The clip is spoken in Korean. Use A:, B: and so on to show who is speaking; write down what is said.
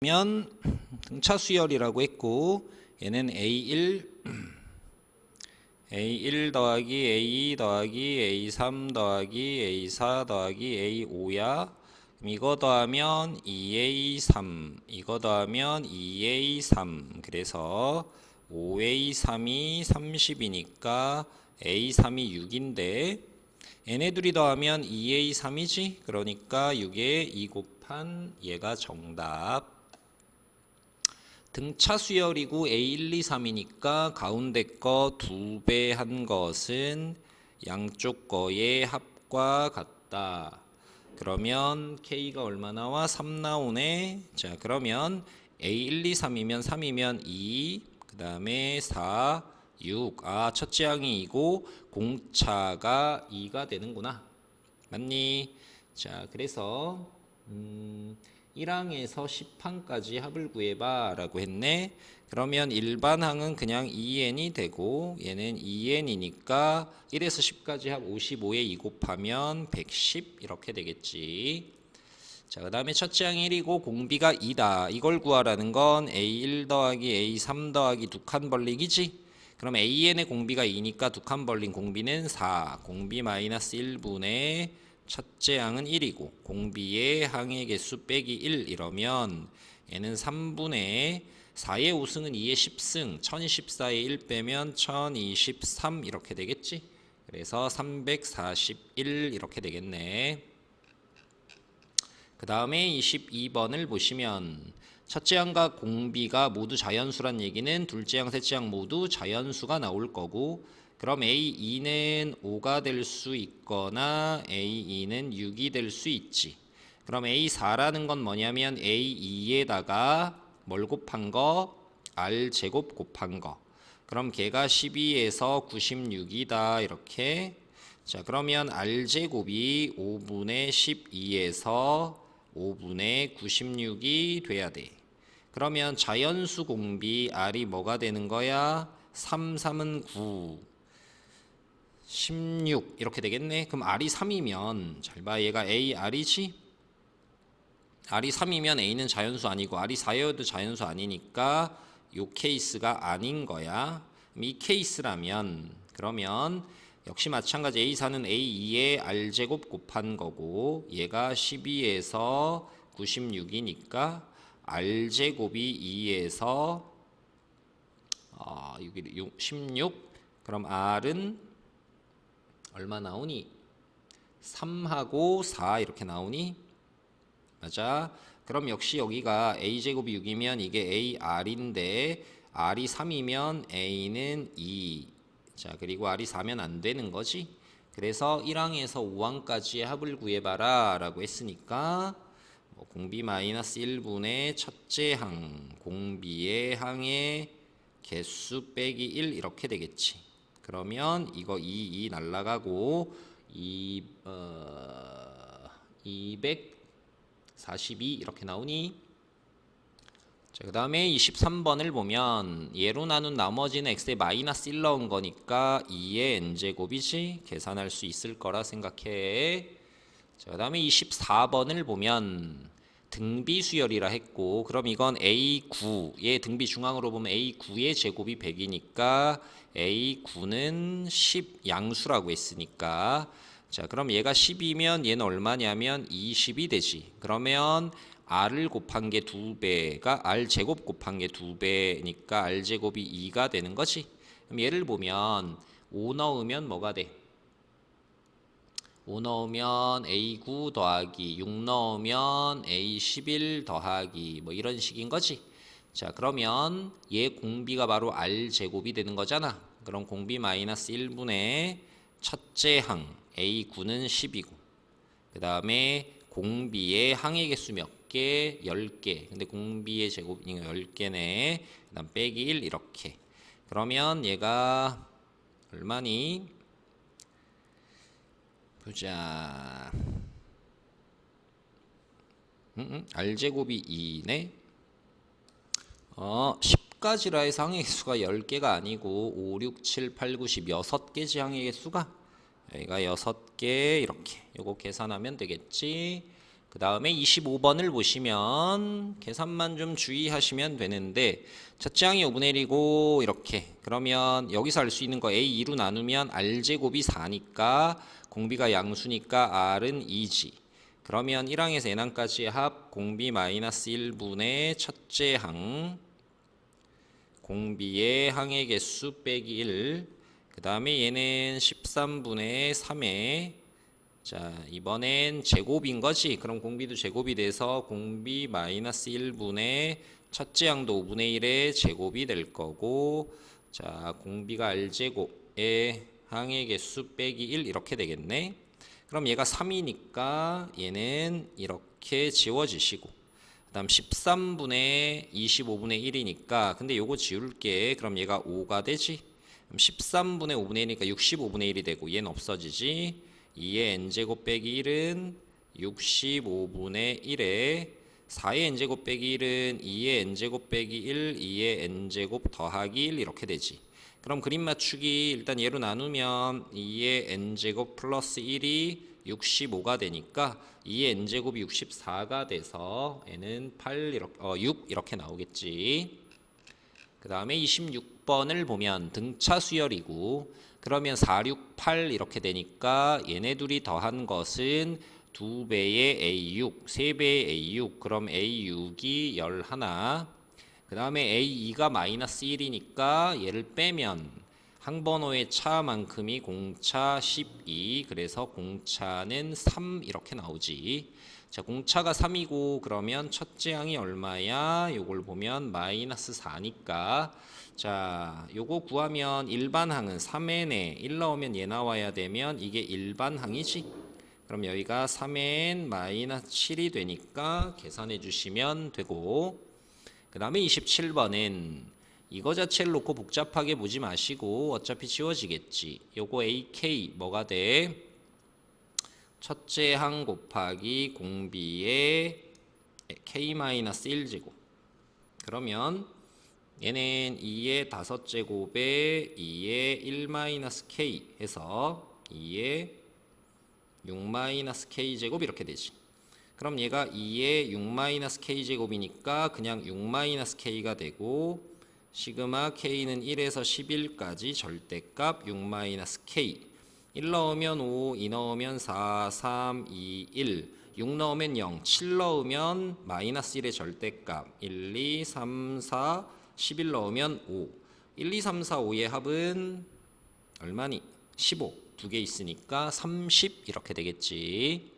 A: 면 등차 수열이라고 했고 얘는 A1 A1 더하기 A2 더하기 A3 더하기 A4 더하기 A5야. 그럼 이거 더하면 2A3 이거 더하면 2A3 그래서 5A3이 30이니까 A3이 6인데 얘네들이 더하면 2A3이지? 그러니까 6에 2 곱한 얘가 정답 등차 수열이고 A1, 2, 3이니까 가운데 거 두 배 한 것은 양쪽 거의 합과 같다. 그러면 K가 얼마 나와? 3 나오네. 자, 그러면 A1, 2, 3이면 3이면 2, 그 다음에 4, 6. 아, 첫째 항이 2고 공차가 2가 되는구나. 맞니? 자, 그래서 음, 1항에서 10항까지 합을 구해봐 라고 했네. 그러면 일반 항은 그냥 2n이 되고 얘는 2n이니까 1에서 10까지 합 55에 2 곱하면 110 이렇게 되겠지. 자, 그 다음에 첫째 항이 1이고 공비가 2다. 이걸 구하라는 건 A1 더하기 A3 더하기 두 칸 벌리기지. 그럼 AN의 공비가 2니까 두 칸 벌린 공비는 4. 공비 마이너스 1분의 첫째 항은 1이고 공비의 항의 개수 빼기 1 이러면 얘는 3분의 4의 5승은 2의 10승 1024의 1 빼면 1023 이렇게 되겠지? 그래서 341 이렇게 되겠네. 그 다음에 22번을 보시면 첫째 항과 공비가 모두 자연수란 얘기는 둘째 항, 셋째 항 모두 자연수가 나올 거고 그럼 A2는 5가 될 수 있거나 A2는 6이 될 수 있지. 그럼 A4라는 건 뭐냐면 A2에다가 뭘 곱한 거? R 제곱 곱한 거. 그럼 걔가 12에서 96이다 이렇게. 자 그러면 R 제곱이 5분의 12에서 5분의 96이 돼야 돼. 그러면 자연수 공비 R이 뭐가 되는 거야? 3, 3은 9. 16 이렇게 되겠네. 그럼 R이 3이면 잘 봐. 얘가 A R이지? R이 3이면 A는 자연수 아니고 R이 4여도 자연수 아니니까 요 케이스가 아닌 거야. 이 케이스라면 그러면 역시 마찬가지 A4는 A2에 R제곱 곱한 거고 얘가 12에서 96이니까 R제곱이 2에서 아, 여기 16 그럼 R은 얼마 나오니? 3하고 4 이렇게 나오니? 맞아. 그럼 역시 여기가 a제곱이 6이면 이게 ar인데 r이 3이면 a는 2. 자, 그리고 r이 4면 안 되는 거지. 그래서 1항에서 5항까지의 합을 구해봐라 라고 했으니까 뭐 공비 마이너스 1분의 첫째 항, 공비의 항의 개수 빼기 1 이렇게 되겠지. 그러면 이거 2, 2 날라가고 2, 어, 242 이렇게 나오니? 자, 그 다음에 23번을 보면 예로 나눈 나머지는 x에 마이너스 1 넣은 거니까 2의 n제곱이지 계산할 수 있을 거라 생각해. 자, 그 다음에 24번을 보면 등비 수열이라 했고 그럼 이건 A9의 등비 중앙으로 보면 A9의 제곱이 100이니까 A9는 10 양수라고 했으니까. 자 그럼 얘가 10이면 얘는 얼마냐면 20이 되지. 그러면 R을 곱한 게 2배가 R 제곱 곱한 게 2배니까 R 제곱이 2가 되는 거지. 그럼 얘를 보면 5 넣으면 뭐가 돼? 5 넣으면 A9 더하기 6 넣으면 A11 더하기 뭐 이런 식인 거지. 자 그러면 얘 공비가 바로 R 제곱이 되는 거잖아. 그럼 공비 마이너스 1분의 첫째 항 A9는 10이고 그 다음에 공비의 항의 개수 몇 개? 10개. 근데 공비의 제곱이 10개네. 그 다음 빼기 1 이렇게. 그러면 얘가 얼마니? 보자. 음, 음, R제곱이 2네. 어, 10가지라 해서 항의 개수가 10개가 아니고 5, 6, 7, 8, 9, 10 6개지 항의 개수가 여기가 6개 이렇게 요거 계산하면 되겠지. 그 다음에 25번을 보시면 계산만 좀 주의하시면 되는데 첫째 항이 5분의 1이고 이렇게 그러면 여기서 알 수 있는 거 A 2로 나누면 R제곱이 4니까 공비가 양수니까 R은 2지 그러면 1항에서 n항까지의 합 공비 마이너스 1분의 첫째 항 공비의 항의 개수 빼기 1. 그 다음에 얘는 13분의 3에 자 이번엔 제곱인 거지. 그럼 공비도 제곱이 돼서 공비 마이너스 1분의 첫째 항도 5분의 1의 제곱이 될 거고 자 공비가 R제곱의 항의 개수 빼기 1 이렇게 되겠네. 그럼 얘가 3이니까 얘는 이렇게 지워지시고 그 다음 13분의 25분의 1이니까 근데 요거 지울게 그럼 얘가 5가 되지 그럼 13분의 5분의 1이니까 65분의 1이 되고 얘는 없어지지 2의 n제곱 빼기 1은 65분의 1에 4의 n제곱 빼기 1은 2의 n제곱 빼기 1 2의 n제곱 더하기 1 이렇게 되지 그럼 그림 맞추기 일단 얘로 나누면 2의 n제곱 플러스 1이 65가 되니까 2의 n제곱이 64가 돼서 n은 8 이렇게 어, 6 이렇게 나오겠지. 그 다음에 26 번을 보면 등차 수열이고 그러면 4, 6, 8 이렇게 되니까 얘네 둘이 더한 것은 2배의 A6, 3배의 A6 그럼 A6이 11그 다음에 A2가 마이너스 1이니까 얘를 빼면 항번호의 차만큼이 공차 12 그래서 공차는 3 이렇게 나오지 자 공차가 3이고 그러면 첫째 항이 얼마야 요걸 보면 마이너스 4니까 자 요거 구하면 일반 항은 3n에 1 넣으면 얘 나와야 되면 이게 일반 항이지 그럼 여기가 3n 마이너스 7이 되니까 계산해 주시면 되고 그 다음에 27번은 이거 자체를 놓고 복잡하게 보지 마시고 어차피 지워지겠지. 요거 AK 뭐가 돼? 첫째 항 곱하기 공비의 K-1제곱. 그러면 얘는 2의 다섯 제곱에 2의 1-K 해서 2의 6-K 제곱 이렇게 되지. 그럼 얘가 2의 6-K 제곱이니까 그냥 6-K가 되고 시그마 K는 1에서 11까지 절대값 6-K 1 넣으면 5, 2 넣으면 4, 3, 2, 1 6 넣으면 0, 7 넣으면 마이너스 1의 절대값. 1, 2, 3, 4, 11 넣으면 5 1, 2, 3, 4, 5의 합은 얼마니? 15 두 개 있으니까 30 이렇게 되겠지